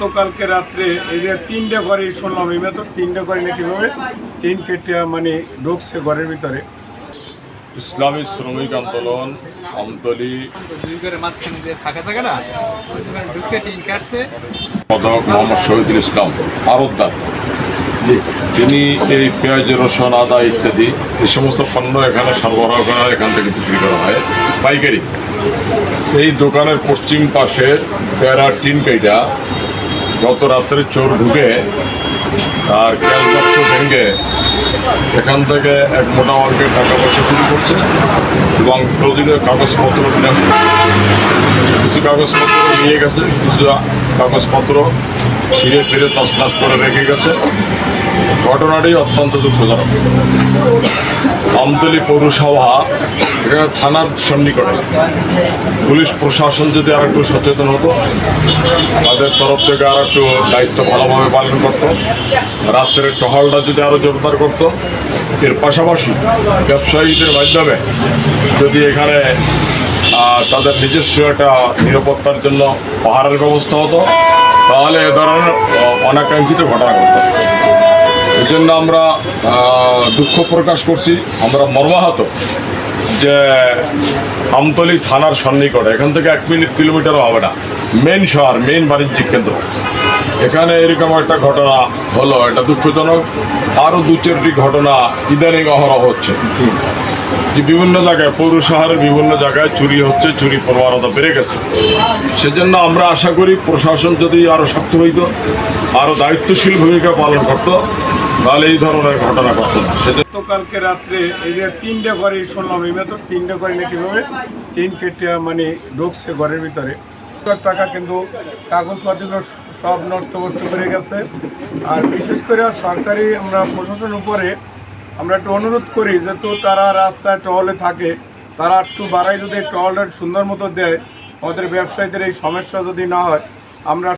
গতকালকে রাত্রে এই যে তিনটে ঘরে শুনলাম এই তো তিনটে ঘরে নাকি ভাবে তিন কেটে মানে ঢুকছে ঘরের ভিতরে। ইসলামী শ্রমিক আন্দোলন আমতলি। থাকে না পদক মোহাম্মদ শহীদুল ইসলাম আরবদার তিনি এই পেঁয়াজ রসুন আদা ইত্যাদি এই সমস্ত পণ্য এখানে সরবরাহ করা হয়, এখান থেকে বিক্রি করা হয়। পাইকারি। এই দোকানের পশ্চিম পাশে প্যারা টিন কাইটা গত রাত্রে চোর ঢুকে আর ক্যাল বাক্স ভেঙে এখান থেকে এক মোটা অঙ্কের টাকা পয়সা চুরি করছে এবং প্রয়োজনীয় কাগজপত্র বিনাশ কিছু কাগজপত্র নিয়ে গেছে, কিছু কাগজপত্র ছিঁড়ে ফিরে তসনাস করে রেখে গেছে। ঘটনাটি অত্যন্ত দুঃখজনক। আমতলি পৌরসভা, এখানে থানার সন্নিকটে। পুলিশ প্রশাসন যদি আর একটু সচেতন হতো তাদের তরফ থেকে আর একটু দায়িত্ব ভালোভাবে পালন করতো। রাত্রের টহলটা যদি আরও জোরদার করতো, এর পাশাপাশি ব্যবসায়ীদের মাধ্যমে যদি এখানে তাদের নিজস্ব একটা নিরাপত্তার জন্য পাহাড়ের ব্যবস্থা হতো, তাহলে এ ধরনের অনাকাঙ্ক্ষিত ঘটনা ঘটত। এই জন্য আমরা দুঃখ প্রকাশ করছি। আমরা মর্মাহত। যে আমতলি থানার সন্নিকটে, এখান থেকে এক মিনিট কিলোমিটারও হবে না। মেন শহর মেন বাণিজ্যিক কেন্দ্র। এখানে এরকম একটা ঘটনা হলো, এটা দুঃখজনক। আরও দু চারটি ঘটনা ইদানিং অহরহ হচ্ছে। যে বিভিন্ন জায়গায়, পৌর শহরের বিভিন্ন জায়গায় চুরি হচ্ছে, চুরি প্রবণতা বেড়ে গেছে। সেজন্য আমরা আশা করি প্রশাসন যদি আরও শক্ত হইত, আরও দায়িত্বশীল ভূমিকা পালন করতো তাহলে এই ধরনের ঘটনা ঘটতো না সেজন্য গতকালকে রাত্রে এই যে তিনটে ঘরে শুনলাম, এই তো তিনটে ঘরে নাকি ভাবে তিন কেটে মানে ঢুকছে ঘরের ভিতরে। টাকা কিন্তু কাগজপত্র সব নষ্ট নষ্ট করে গেছে। আর বিশেষ করে সরকারি আমরা প্রশাসন উপরে আমরা একটু অনুরোধ করি যেহেতু তারা রাস্তায় টহলে থাকে, তারা একটু বাড়াই যদি টহলটা সুন্দর মতো দেয়, আমাদের ব্যবসায়ীদের এই সমস্যা যদি না হয়, আমরা